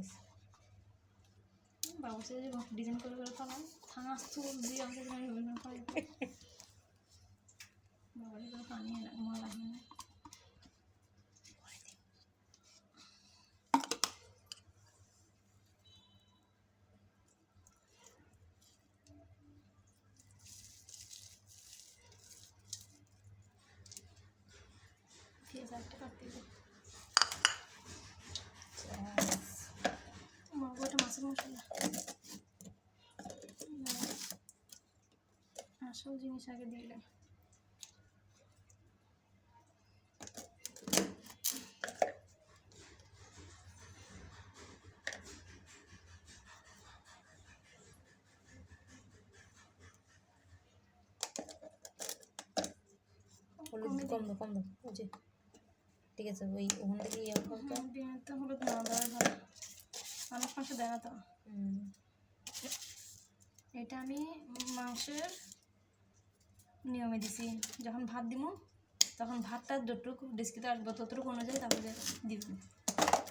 আছে বাবু সে ডিজাইন করে করে ফেলাম থানা চুল দিয়ে আমাকে বাবার করে। পানি মা লাগে না। পেঁয়াজ একটা কাটতে দিই মা ওটা মাছের মশলা আসল জিনিস আগে দিলে হলুদ কম দাও কম দাও। ঠিক আছে ওই ওখান থেকে ইয়ে হলুদ না দেওয়াই অনেক মাসে দেয় না তো? এটা আমি মাংসের নিয়মে দিছি। যখন ভাত দিব তখন ভাতটা যতটুকু ডিস্কিতে আসব ততটুকু অনুযায়ী তারপরে দিবেন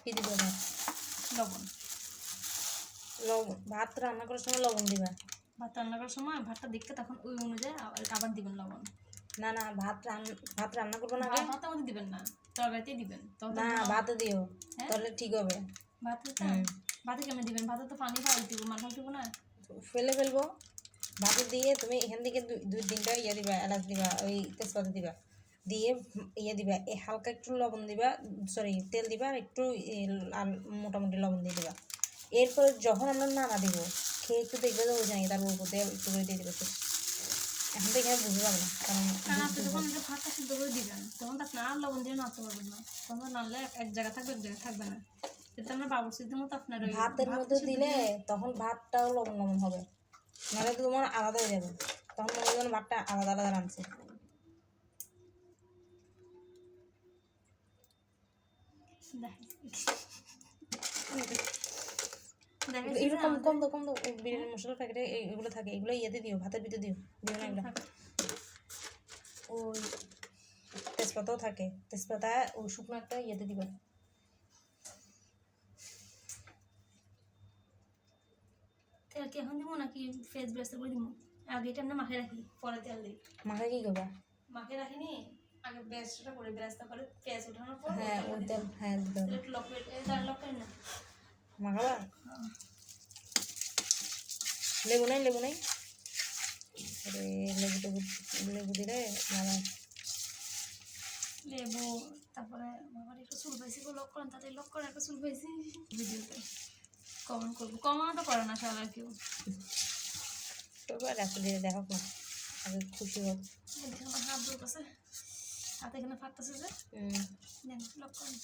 কি দিবে ভাত লবণ। লবণ ভাত রান্না করার সময় লবণ দিবা। ভাত রান্না করার সময় ভাতটা দেখতে তখন ওই অনুযায়ী আবার- দিবেন লবণ। না না ভাত রান্না ভাত রান্না করব না? ভাত আমাদের দিবেন না তরকারিতেই দিবেন। না ভাতে দিও হ্যাঁ? তাহলে ঠিক হবে। ভাতে। ভাতে কেমন দিবেন? ভাতে তো পানি ফাল দিব ফাল দিব না? ফেলে ফেলব। ভাতে দিয়ে তুমি এখান থেকে দুই- তিনটা ইয়ে দিবা এলাচ দিবা ওই তেজপাতা দিবা। দিয়ে ইয়ে দিবা এই হালকা একটু লবণ দিবা সরি তেল দিবা আর একটু মোটামুটি লবণ দিয়ে দিবা। এরপর যখন আমরা নাড়া দিব খেয়ে একটু দেখবে তো জানি তার উপর দিয়ে একটু করে দিয়ে দিবে। এখন তো এখানে বুঝতে পারব না কারণ আপনি যখন এটা ভাতটা সিদ্ধ করে দিবেন তখন তো আপনি আর লবণ দিয়ে নাড়তে পারবেন না। তখন নাড়লে এক- এক জায়গায় থাকবে এক জায়গায় থাকবে না। কিন্তু আমরা বাবুর মতো আপনার ভাতের মধ্যে দিলে তখন ভাতটাও লবণ লবণ হবে। নাহলে তো তোমার আলাদা হয়ে যাবে। তখন মনে হয় ভাতটা আলাদা আলাদা রাঁধছে। দেখেন এগুলো কম কম দাও কম দাও। বিরিয়ানি মশলার প্যাকেটে এগুলো থাকে এগুলো ইয়েতে দিও ভাতের ভিতরে দিও দিও না এগুলো। ওই তেজপাতাও থাকে তেজপাতা ও শুকনো একটা ইয়েতে দিবা তেল কি এখন দিব নাকি ফেস ব্রাশটা করে দিব? আগে এটা আমরা মাখে রাখি পরে তেল দিই। মাখা কি করবা? মাখে রাখিনি আগে ব্রাশটা করে ব্রাশটা করে পেঁয়াজ ওঠানোর পর হ্যাঁ তেল হ্যাঁ হবে একটু লক করে তার লক করে না। মাখাবা? লেবু নাই লেবু নাই? আরে লেবু টেবু লেবু দিলে ভালো লেবু তারপরে বাবার একটু চুল পাইছি লক করেন তাতে লক করে একটা চুল পাইছি। ভিডিওতে। কমেন্ট করব। কমেন্ট তো করে না সবাই কেউ। আর দিয়ে দেখো না আগে খুশি হোক আমার হাত দুলতেছে হাতে এখানে ফাটতেছে যে। দেন লক করেন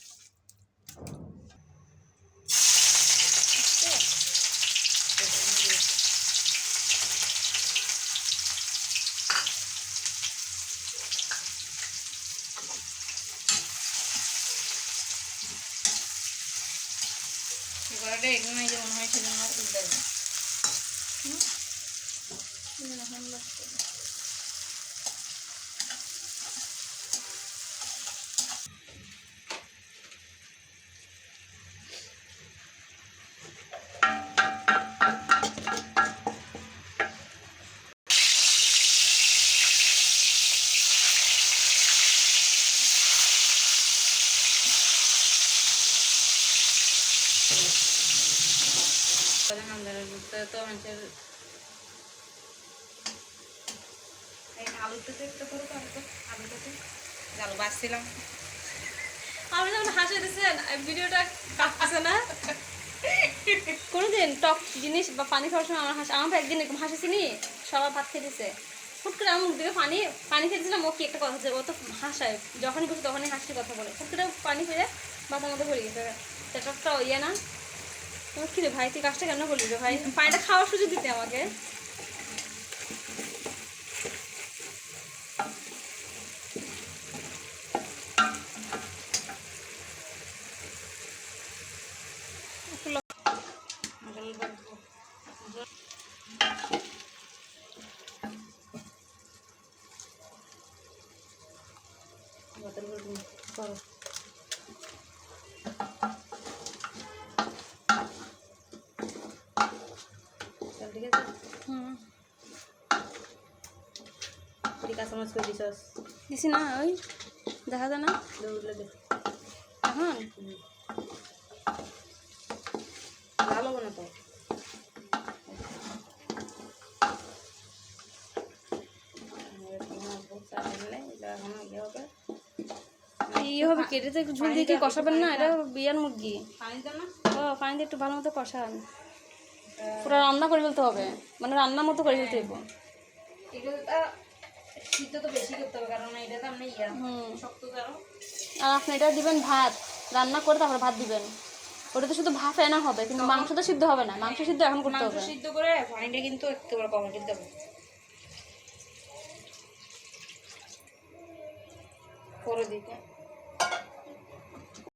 কড়াটা এখানে যেমন হয় সেজন্য উল্টে দেবে দেন এখন লক করে তো মানুষের এই আলুটাতে একটা করো তো আলুটা বাছছিলাম আপনি যখন হাসি দিচ্ছেন ভিডিওটা কাটতেছে না কোনোদিন টক জিনিস বা পানি খাওয়ার সময় আমার হাসি আমার একদিন এরকম হাসিছিনি সবার ভাত খেয়ে দিছে হুট করে আমার মুখ থেকে পানি পানি খেয়ে দিয়েছিলাম ও কি একটা কথা হচ্ছে ও তো হাসায় যখনই বসে তখনই হাসির কথা বলে হুট করে পানি ফেলে মাথার মধ্যে ভরে গেছে সেটা ইয়ে না তোমার কি রে ভাই, তুই কাজটা কেন রে ভাই? পানিটা খাওয়ার সুযোগ দিতে আমাকে। করো। দিছি না ওই দেখা যায় না। দৌড়লে দে এখন? ভালো না তো হবে কেটে তো ঝুল দিয়ে কষাবেন না? এটা বিয়ার মুরগি। পানি না। ও পানি দিয়ে একটু ভালো মতো কষান। পুরো রান্না করে ফেলতে হবে। মানে রান্নার মতো করে ফেলতে হবে আরও আপনি এটা দিবেন ভাত রান্না করে তারপরে ভাত দিবেন। ওটা তো শুধু ভাত এনা হবে কিন্তু মাংস তো সিদ্ধ হবে না মাংস সিদ্ধ এখন করতে মাংস হবে। সিদ্ধ করে পানিটা কিন্তু একেবারে কমে দিতে হবে। করে দিতে।